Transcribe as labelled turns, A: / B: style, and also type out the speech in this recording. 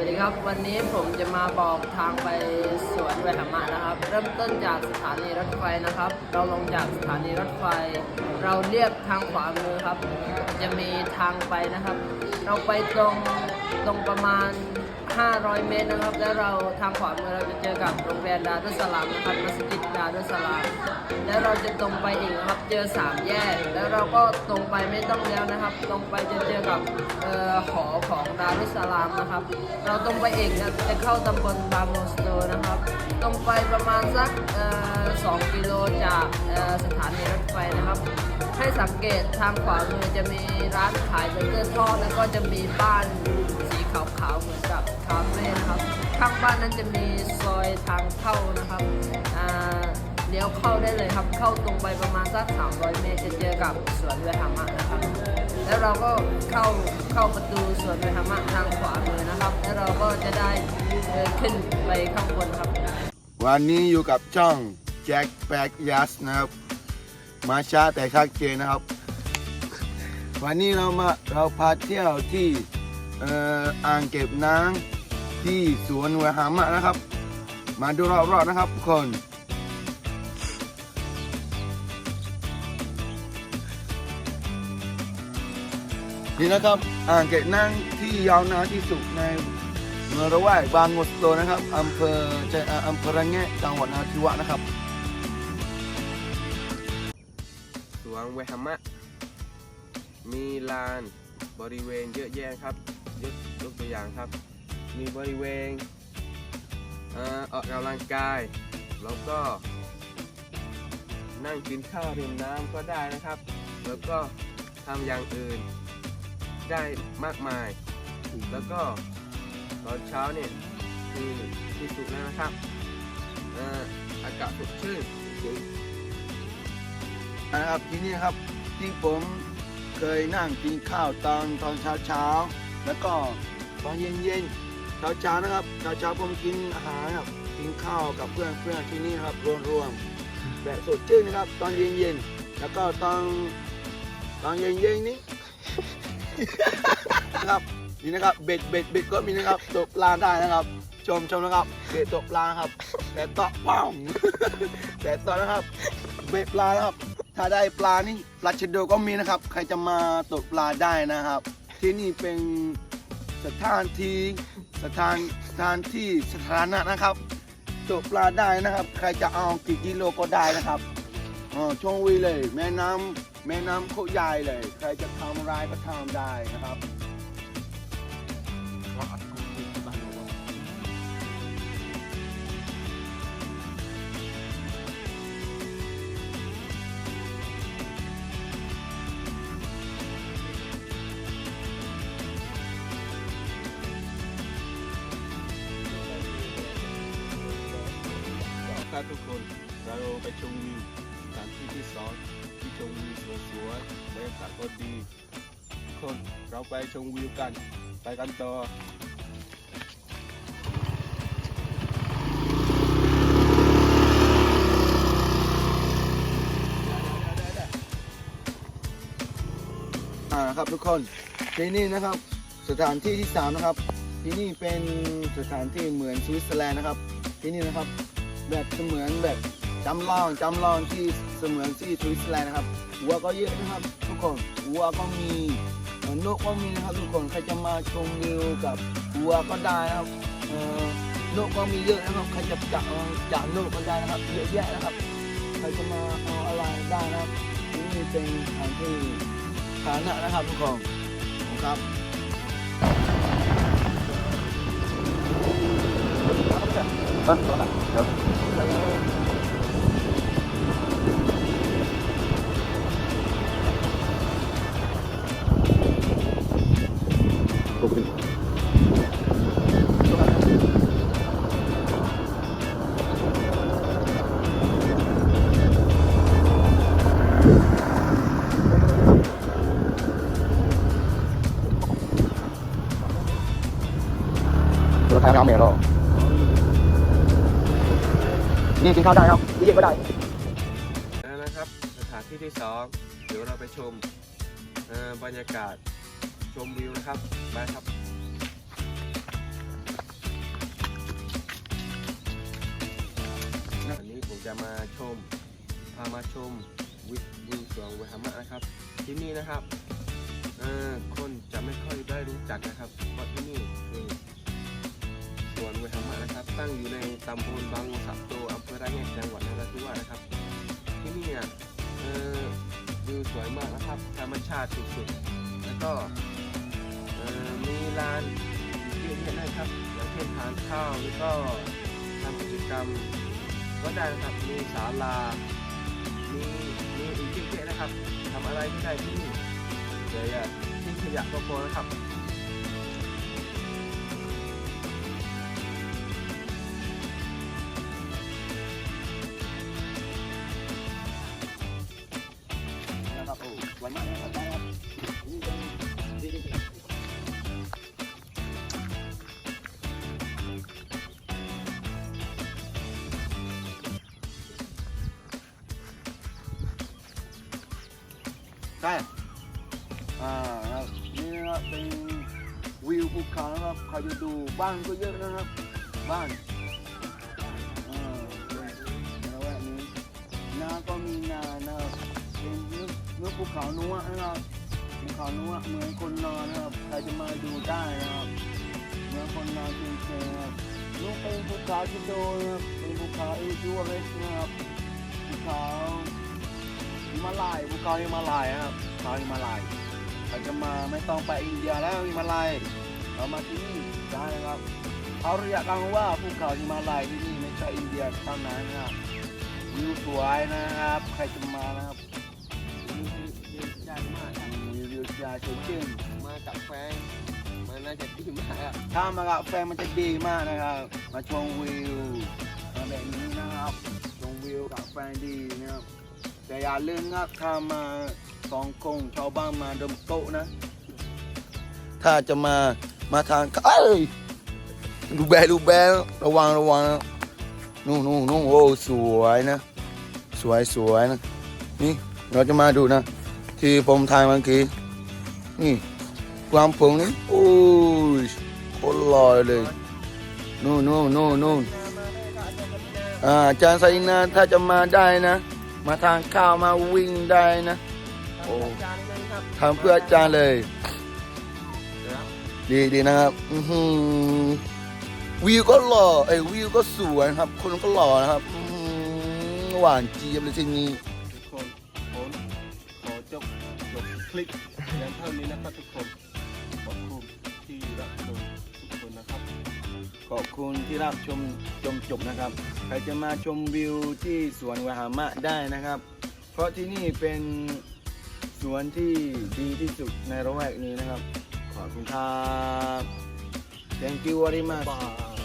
A: วัสดีครับ วันนี้ผมจะมาบอกทางไปสวนไวหามะนะครับ เริ่มต้นจากสถานีรถไฟนะครับ เราลงจากสถานีรถไฟ เราเรียบทางขวามือครับ จะมีทางไปนะครับ เราไปตรงตรงประมาณ 500 เมตรนะครับ แล้วเราทางขวามือเราจะเจอกับโรงเรียนดารุสลามนะครับมัสยิดดารุสลามแล้วเราจะตรงไปอีกนะครับเจอสามแยก แล้วเราก็ตรงไปไม่ต้องแล้วนะครับ ตรงไปจะเจอกับเอ่อหอของดารุสลามนะครับ เราตรงไปเองนะจะเข้าตำบลบาโมสโตนะครับ ตรงไปประมาณสักสองกิโลจากสถานีรถไฟนะครับให้สังเกตทางขวามือจะมีร้านขายเบเกอร์ทอดแล้วก็จะมีบ้านสีขาวๆเหมือนกับ คาเฟ่นะครับข้างบ้านนั้นจะมีซอยทางเข้านะครับเลี้ยวเข้าได้เลยครับ เข้าตรงไปประมาณสัก300 เมตรจะเจอกับสวนเวหามะนะครับ แล้วเราก็เข้าเข้าประตูสวนเวหามะทางขวามือนะครับ แล้วเราก็จะได้เดินขึ้นไปข้างบนครับ
B: วันนี้อยู่กับช่องแจ็คแบ็กยัสนะครับ มาช้าแต่ชัดเจนนะครับ วันนี้เรามาเราพาเที่ยวที่อ่างเก็บน้ำ ที่สวนหัวหามะนะครับ มาดูรอบๆนะครับทุกคนนี่นะครับอ่างเก็บน้ำที่ยาวนานที่สุดในเมืองระแวกบางมดโลนะครับอำเภอใจอ่าอำเภอระแงะจังหวัดนาธิวาสนะครับ
C: สวนเวหามะ มีลานบริเวณเยอะแยะครับยกตัวอย่างครับ มีบริเวณเอ่อออกกำลังกาย แล้วก็นั่งกินข้าวริมน้ำก็ได้นะครับ แล้วก็ทำอย่างอื่นได้มากมาย แล้วก็ตอนเช้าเนี่ยคือที่สุดแล้วนะครับอ่ออากาศสดชื่น
B: นะครับที่นี่ครับที่ผมเคยนั่งกินข้าวตอนตอนเช้าเช้าแล้วก็ตอนเย็นเย็น เช้าเช้านะครับเช้าเช้าผมกินอาหารครับกินข้าวกับเพื่อนเพื่อนที่นี่ครับรวมๆแบบสดชื่นนะครับ ตอนเย็นเย็นๆแล้วก็ตอนตอนเย็นเย็นนี้นะครับนี่นะครับเบ็ดเบ็ดเบ็ดก็มีนะครับตกปลาได้นะครับ ชมชมนะครับเบ็ดตกปลาครับ แต่ตอกป้องแต่ตอนนะครับ เบ็ดปลานะครับ ถ้าได้ปลานี่ปลาชะโดก็มีนะครับ ใครจะมาตกปลาได้นะครับ ที่นี่เป็นสถานที่ สถานสถานที่สถานะนะครับตกปลาได้นะครับ ใครจะเอากี่กิโลก็ได้นะครับอ๋อช่วงวีเลย แม่น้ำแม่น้ำโคตรใหญ่เลย ใครจะทำอะไรก็ทำได้นะครับ
C: ครับทุกคนเราไปชมวิวสถานที่ที่สองที่ชมวิวสวยๆบรรยากาศก็ดีคนเราไปชมวิวกัน ไปกันต่อ
B: อ่าครับทุกคนที่นี่นะครับสถานที่ที่สามนะครับที่นี่เป็นสถานที่เหมือนสวิตเซอร์แลนด์นะครับที่นี่นะครับ แบบเสมือนแบบจำลองจำลองที่เสมือนที่สวิตเซอร์แลนด์นะครับวัวก็เยอะนะครับ ทุกคนวัวก็มีเอ่อนกก็มีนะครับทุกคนใครจะมาชมวิวกับวัวก็ได้นะครับนกก็มีเยอะนะครับใครจะจับจับนกก็ได้นะครับเยอะแยะนะครับใครจะมาเอาอะไรได้นะครับนี่เป็นสถานที่ฐานะนะครับทุกคนครับ
D: เราท นี่กินข้าวได้ครับนี่เย็นก็ได้
C: นะครับ สถานที่ที่สองเดี๋ยวเราไปชมบรรยากาศชมวิวนะครับไปครับวันนี้ผมจะมาชมพามาชมวิวสวนเวหามะนะครับ ที่นี่นะครับคนจะไม่ค่อยได้รู้จักนะครับเพราะที่นี่คือสวนเวหามะนะครับ ตั้งอยู่ในตำบลบางวัวสับโตอำาดสุดๆ แล้วก็มีลานเยอะแยะนะครับอย่างเช่นทานข้าวแล้วก็ทำกิจกรรม ก็ได้นะครับมีศาลา มีมีอีกเยอะแยะนะครับทำอะไรก็ได้ที่นี่เดี๋ยวอย่าทิ้งขยะก็พอนะครับ
B: ใช่อ่าครับนี่นะครับเป็นวิวภูเขานะครับใครไปดูบ้านก็เยอะนะครับ บ้านอ่าเป็นระแวนี้นาก็มีนานะครับเป็นนึกนึกภูเขานัวนะครับภูเขานัวเหมือนคนนอนนะครับใครจะมาดูได้นะครับเหมือนคนนอนจริงๆนะครับนู่นเป็นภูเขาที่โดนะครับเป็นภูเขาเอจูเรสนะครับภูเขา มาลายภูเขาหิมาลายนะครับภูเขาหิมาลายใครจะมาไม่ต้องไปอินเดียแล้วหิมาลายเรามาที่นี่ได้นะครับเขาเรียกกันว่าภูเขาหิมาลัยที่นี่ไม่ใช่อินเดียเท่านั้นนะครับวิวสวยนะครับ ใครจะมานะครับ
C: ดีใจมากครับ
B: วิววิวสวยสวยจริง
C: มากับแฟนมันน่าจะดีมากอะ
B: ถ้ามากับแฟนมันจะดีมากนะครับ มาชมวิวมาแบบนี้นะครับชมวิวกับแฟนดีนะครับ แต่อย่าลืมนะครับถ้ามาสองคงชาวบ้านมาดมโต๊ะนะ ถ้าจะมามาทานเอ้ยดูแบดูแบระวังระวังนะนู่นนู่นนู่นโอ้สวยนะ สวยสวยนะ นี่เราจะมาดูนะ ที่ผมถ่ายเมื่อกี้นี่ความผงนี่โอ้ยโคตรล่อเลยนู่นนู่นนู่นนู่นอ่าอาจารย์ไซนาถ้าจะมาได้นะ มาทานข้าวมาวิ่งได้นะโอ้
C: จานนึงครับ
B: ทำเพื่ออาจารย์เลย ดีดีนะครับอือหือวิวก็หล่อไอ้ยวิวก็สวยนะครับ คนก็หล่อนะครับอื้อหือหวานเจี๊ยบเลยที่นี่
C: ทุกคนผมขอจบจบคลิปเพียงเท่านี้นะครับทุกคน ขอบคุณที่รับชม
B: จมจบนะครับ ใครจะมาชมวิวที่สวนวหามะได้นะครับ เพราะที่นี่เป็นสวนที่ดีที่สุดในระแวกนี้นะครับ ขอบคุณครับ thank you very much